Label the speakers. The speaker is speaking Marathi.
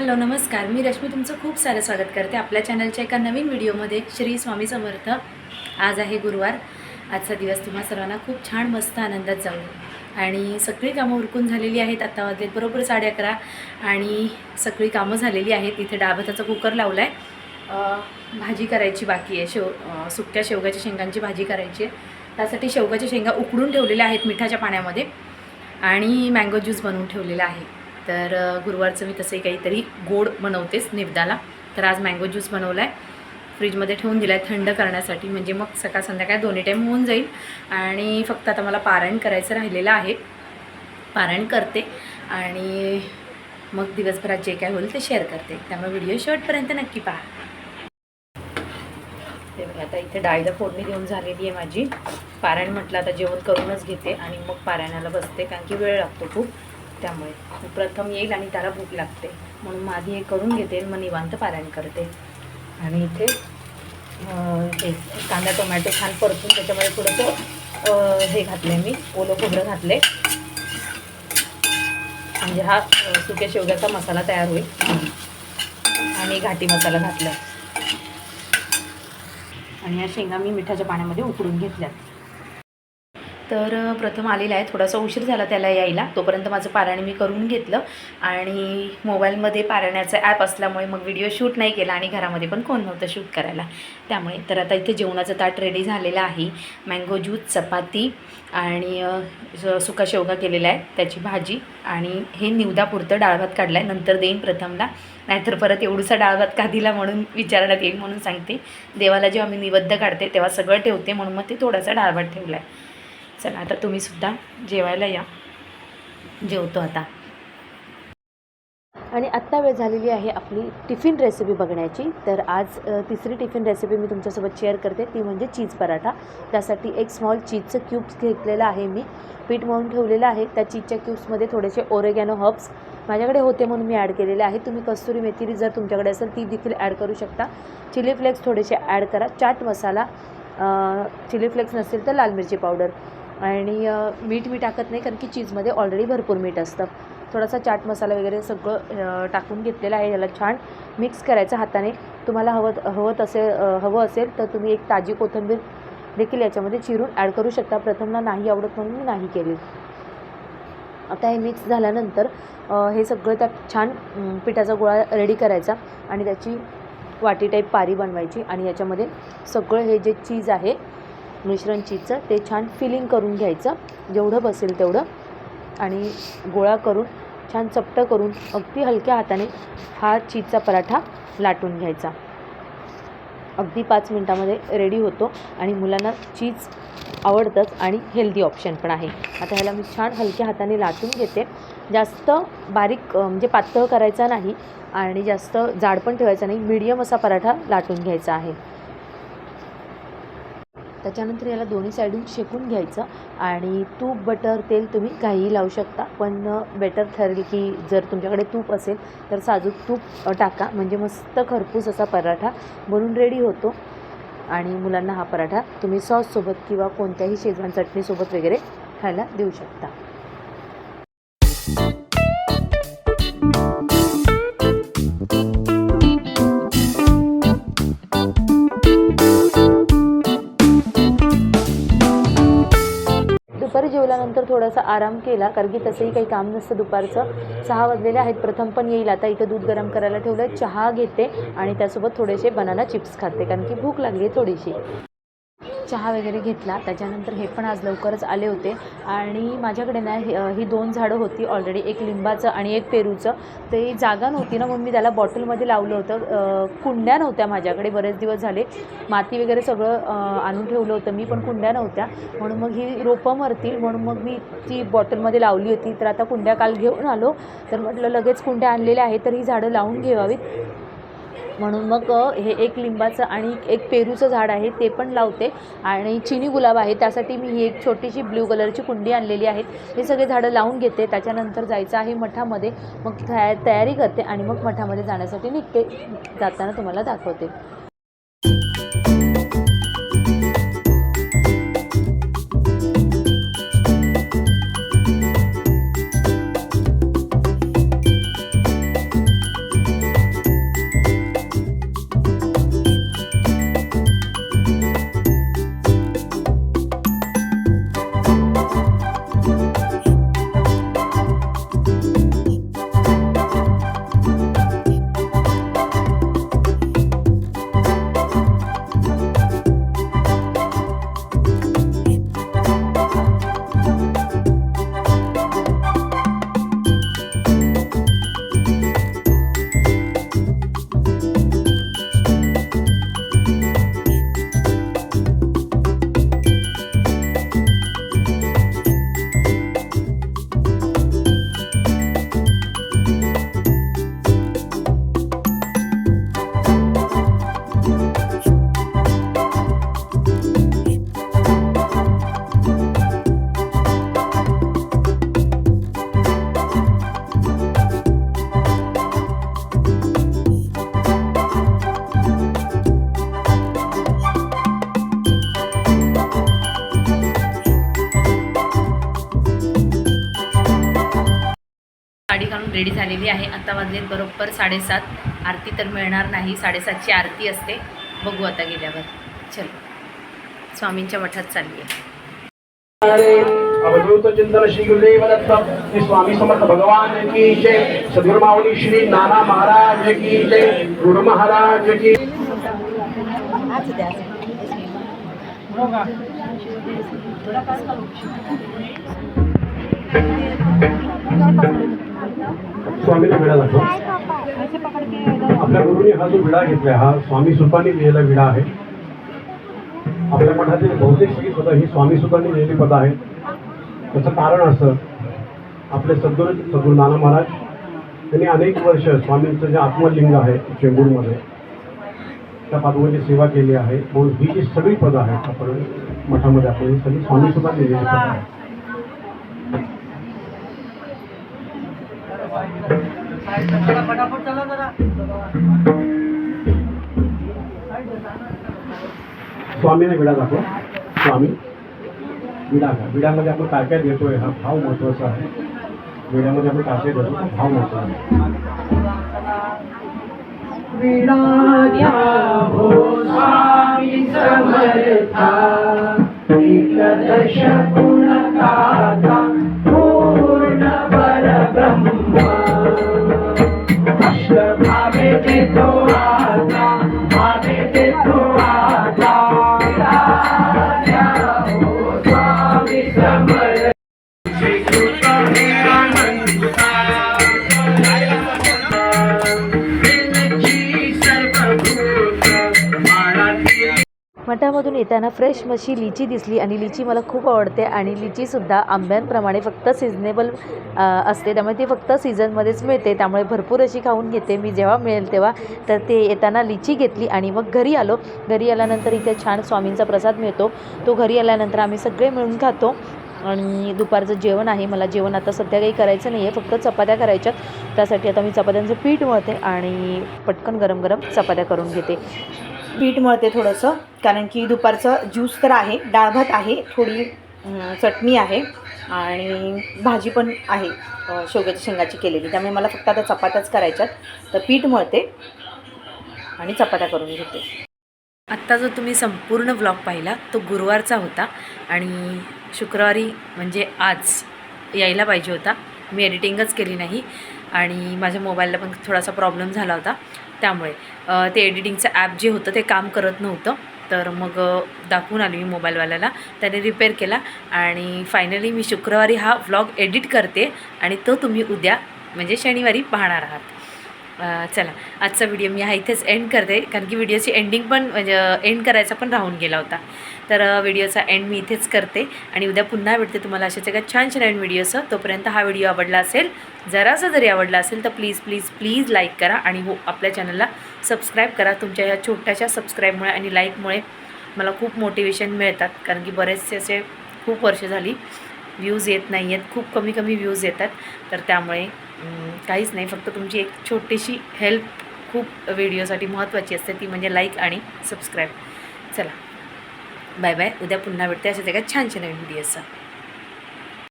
Speaker 1: हॅलो नमस्कार. मी रश्मी तुमचं खूप सारं स्वागत करते आपल्या चॅनलच्या एका नवीन व्हिडिओमध्ये. श्री स्वामी समर्थ. आज आहे गुरुवार. आजचा दिवस तुम्हा सर्वांना खूप छान मस्त आनंदात जाऊ. आणि सगळी कामं उरकून झालेली आहेत. आता वाजलेत बरोबर साडे अकरा आणि सगळी कामं झालेली आहेत. इथे डाळभाताचा कुकर लावला आहे भाजी करायची बाकी आहे. शेव सुकट्या सुक्या शेवगाच्या शेंगांची भाजी करायची आहे. त्यासाठी शेवगाच्या शेंगा उकडून ठेवलेल्या आहेत मिठाच्या पाण्यामध्ये. आणि मँगो ज्यूस बनवून ठेवलेला आहे. तर गुरुवारचं मी तसंही काहीतरी गोड बनवतेच निवदाला तर आज मँगो ज्यूस बनवला आहे फ्रीजमध्ये ठेवून दिला आहे थंड करण्यासाठी. म्हणजे मग सकाळ संध्याकाळ दोन्ही टाईम होऊन जाईल. आणि फक्त आता मला पारायण करायचं राहिलेलं आहे. पारायण करते. आणि मग दिवसभरात जे काय होईल ते शेअर करते. त्यामुळे व्हिडिओ शेवटपर्यंत नक्की पहा. ते बघा, आता इथे डाळीला फोडणी देऊन झालेली आहे माझी. पारायण म्हटलं आता जेवण करूनच घेते आणि मग पारायणाला बसते कारण की वेळ लागतो खूप. त्यामुळे. प्रथम येईल आणि त्याला भूक लागते. म्हणून मग आधी हे करून घेते मग निवांत पारायण करते. आणि इथे हे कांदा टोमॅटो छान परतून त्याच्यामध्ये थोडंसं हे घातले मी. ओलं खोबरं घातले म्हणजे हा सुक्या शेवग्याचा मसाला तयार होईल. आणि घाटी मसाला घातला आणि या शेंगा मी मिठाच्या पाण्यामध्ये उकडून घेतल्यात. तर प्रथम आलेला आहे. थोडासा उशीर झाला त्याला यायला. तोपर्यंत माझं पारायण मी करून घेतलं. आणि मोबाईलमध्ये पारायणाचं ॲप असल्यामुळे मग व्हिडिओ शूट नाही केला आणि घरामध्ये पण कोण नव्हतं शूट करायला. त्यामुळे तर आता इथे जेवणाचं ताट रेडी झालेलं आहे. मँगो ज्यूस चपाती आणि सुका शेवगा केलेला आहे. त्याची भाजी आणि हे निवदापुरतं डाळभात काढला आहे नंतर देईन प्रथमला. नाहीतर परत एवढूसा डाळभात का दिला म्हणून विचारण्यात येईल म्हणून सांगते. देवाला जेव्हा मी निबद्ध काढते तेव्हा सगळं ठेवते म्हणून मग ते थोडासा डाळभात ठेवला आहे चला आता तुम्हीसुद्धा जेवायला या. जेवतो आता. आणि आत्ता वेळ झालेली आहे आपली टिफिन रेसिपी बघण्याची. तर आज तिसरी टिफिन रेसिपी मी तुमच्यासोबत शेअर करते. ती म्हणजे चीज पराठा. त्यासाठी एक स्मॉल चीजचं क्यूब्स घेतलेलं आहे मी. पीठ मळून ठेवलेलं आहे. त्या चीजच्या क्यूब्समध्ये थोडेसे ओरेगॅनो हब्स माझ्याकडे होते म्हणून मी ॲड केलेले आहे. तुम्ही कस्तुरी मेथी जर तुमच्याकडे असेल ती देखील ॲड करू शकता. चिली फ्लेक्स थोडेसे ॲड करा. चाट मसाला चिली फ्लेक्स नसेल तर लाल मिरची पावडर आणि मीठ मी टाकत नाही कारण की चीजमध्ये ऑलरेडी भरपूर मीठ असतं. थोडासा चाट मसाला वगैरे सगळं टाकून घेतलेलं आहे याला छान. मिक्स करायचं हाताने. तुम्हाला हवं हवं असेल हवं असेल तर तुम्ही एक ताजी कोथिंबीर देखील याच्यामध्ये चिरून ॲड करू शकता. प्रथमला नाही आवडत म्हणून मी नाही केली. आता हे मिक्स झाल्यानंतर हे सगळं त्यात छान पिठाचा गोळा रेडी करायचा आणि त्याची वाटी टाईप पारी बनवायची आणि याच्यामध्ये सगळं हे जे चीज आहे मिश्रण चीजचं ते छान फिलिंग करून घ्यायचं. जेवढं बसेल तेवढं. आणि गोळा करून छान चपटं करून अगदी हलक्या हाताने हा चीजचा पराठा लाटून घ्यायचा. अगदी पाच मिनटामध्ये रेडी होतो आणि मुलांना चीज आवडतंच आणि हेल्दी ऑप्शन पण आहे. आता ह्याला मी छान हलक्या हाताने लाटून घेते. जास्त बारीक म्हणजे पातळ करायचा नाही आणि जास्त जाड पण ठेवायचा नाही. मीडियम असा पराठा लाटून घ्यायचा आहे. त्याच्यानंतर याला दोन्ही साईडून शेकून घ्यायचं आणि तूप बटर तेल तुम्ही काहीही लावू शकता. पण बेटर ठरेल की जर तुमच्याकडे तूप असेल तर साजूक तूप टाका. म्हणजे मस्त खरपूस असा पराठा बनून रेडी होतो. आणि मुलांना हा पराठा तुम्ही सॉससोबत किंवा कोणत्याही शेजवान चटणीसोबत वगैरे खायला देऊ शकता. थोडासा आराम केला कारण की तसंही काही काम नसतं दुपारचं. सहा वाजलेले आहेत प्रथम पण येईल. आता इथं दूध गरम करायला ठेवलं चहा घेते आणि त्यासोबत थोडेसे बनाना चिप्स खाते कारण की भूक लागली आहे थोडीशी. चहा वगैरे घेतला. त्याच्यानंतर हे पण आज लवकरच आले होते. आणि माझ्याकडे ना ही ही दोन झाडं होती ऑलरेडी एक लिंबाचं आणि एक पेरूचं. ते जागा नव्हती ना म्हणून मी त्याला बॉटलमध्ये लावलं होतं. कुंड्या नव्हत्या माझ्याकडे बरेच दिवस झाले. माती वगैरे सगळं आणून ठेवलं होतं मी पण कुंड्या नव्हत्या. म्हणून मग ही रोपं मरतील म्हणून मग मी ती बॉटलमध्ये लावली होती. तर आता कुंड्या काल घेऊन आलो. तर म्हटलं लगेच कुंड्या आणलेल्या आहेत तर ही झाडं लावून घेवावीत. म्हणून मग हे एक लिंबाचं आणि एक पेरूचं झाड आहे ते पण लावते. आणि चिनी गुलाब आहे त्यासाठी मी ही एक छोटीशी ब्ल्यू कलरची कुंडी आणलेली आहे. हे सगळे झाडं लावून घेते त्याच्यानंतर जायचं आहे मठामध्ये. मग तयारी करते आणि मग मठामध्ये जाण्यासाठी निघते. जाताना तुम्हाला दाखवते. रेडी झालेली आहे. आता वाजलेत बरोबर साडेसात. आरती तर मिळणार नाही. साडेसातची आरती असते. बघू आता गेल्यावर. चल. स्वामींच्या मठात चालली आहे
Speaker 2: अवधूत चिंतन श्री गुरुदेव दत्त श्री स्वामी समर्थ भगवान की जय। सद्गुरुमावली श्री नाना महाराज की जय। गुरु महाराज की स्वामीला विडा दाखव आपल्या गुरुने हा जो विडा घेतलाय हा स्वामी सुतांनी लिहिलेला विडा आहे. आपल्या मठातील बहुतेक सगळी पदं ही स्वामी सुतांनी लिहिलेली पदं आहेत. त्याचं कारण असं आपले सद्गुरू सद्गुरू नाना महाराज त्यांनी अनेक वर्ष स्वामींचं जे आत्मलिंग आहे चेंबूरमध्ये त्या पादुकाची सेवा केली आहे. म्हणून ही जी सगळी पदं आहेत आपण मठामध्ये आपण सगळी स्वामी सुद्धा लिहिलेली पदं आहेत. स्वामीने विडा दाखव. स्वामी विडा का विड्यामध्ये आपण काय काय देतोय हा भाव महत्त्वाचा आहे. विड्यामध्ये आपण काय काय देतो भाव महत्त्वाचा आहे. विडा घ्या हो स्वामी समर्था. एकदश अष्टभावे देतो
Speaker 1: मठामधून येताना फ्रेश मशी लिची दिसली आणि लिची मला खूप आवडते आणि लिचीसुद्धा आंब्यांप्रमाणे फक्त सिजनेबल असते. त्यामुळे ती फक्त सीझनमध्येच मिळते. त्यामुळे भरपूर अशी खाऊन घेते मी. जेव्हा मिळेल तेव्हा. तर ते येताना लिची घेतली आणि मग घरी आलो. घरी आल्यानंतर इथे छान स्वामींचा प्रसाद मिळतो. तो घरी आल्यानंतर आम्ही सगळे मिळून खातो. आणि दुपारचं जेवण आहे. मला जेवण आता सध्या काही करायचं नाही आहे फक्त चपात्या करायच्यात. त्यासाठी आता मी चपात्यांचं पीठ मळते आणि पटकन गरम गरम चपात्या करून घेते.
Speaker 3: पीठ मळते थोडंसं कारण की दुपारचं ज्यूस तर आहे डाळ भात आहे थोडी चटणी आहे आणि भाजी पण आहे अं, शेवग्याच्या शेंगाची केलेली. त्यामुळे मला फक्त आता चपात्याच करायच्यात. तर पीठ मळते आणि चपात्या करून घेते.
Speaker 1: आत्ता जो तुम्ही संपूर्ण ब्लॉग पाहिला तो गुरुवारचा होता आणि शुक्रवारी म्हणजे आज यायला पाहिजे होता. मी एडिटिंगच केली नाही आणि माझ्या मोबाईलला पण थोडासा प्रॉब्लेम झाला होता. त्यामुळे ते एडिटिंगचं ॲप जे होतं ते काम करत नव्हतं. तर मग दाखवून आली मी मोबाईलवाल्याला. त्याने रिपेअर केला आणि फायनली मी शुक्रवारी हा व्लॉग एडिट करते आणि तो तुम्ही उद्या म्हणजे शनिवारी पाहणार आहात. चला आजचा व्हिडिओ मी हा इथेच एंड करते. कारण की व्हिडिओची एंडिंग पण म्हणजे एंड करायचा पण राहून गेला होता. तर व्हिडिओचा एंड मी इथेच करते. आणि उद्या पुन्हा भेटते तुम्हाला अशाच एका छान छान नवीन व्हिडिओचं तोपर्यंत हा व्हिडिओ आवडला असेल जरासा जरी आवडला असेल तर प्लीज प्लीज प्लीज लाईक करा. आणि हो आपल्या चॅनलला सबस्क्राईब करा. तुमच्या ह्या छोट्याशा सबस्क्राईबमुळे आणि लाईकमुळे मला खूप मोटिवेशन मिळतात. कारण की बरेचसे असे खूप वर्ष झाली व्ह्यूज येत नाही आहेत खूप कमी कमी व्ह्यूज येतात. तर त्यामुळे काहीच नाही. फक्त तुमची एक छोटीशी हेल्प खूप व्हिडिओसाठी महत्त्वाची असते. ती म्हणजे लाईक आणि सबस्क्राईब चला. बाय बाय उद्या पुन्हा भेटते. अशाच एका छान छान व्हिडिओचा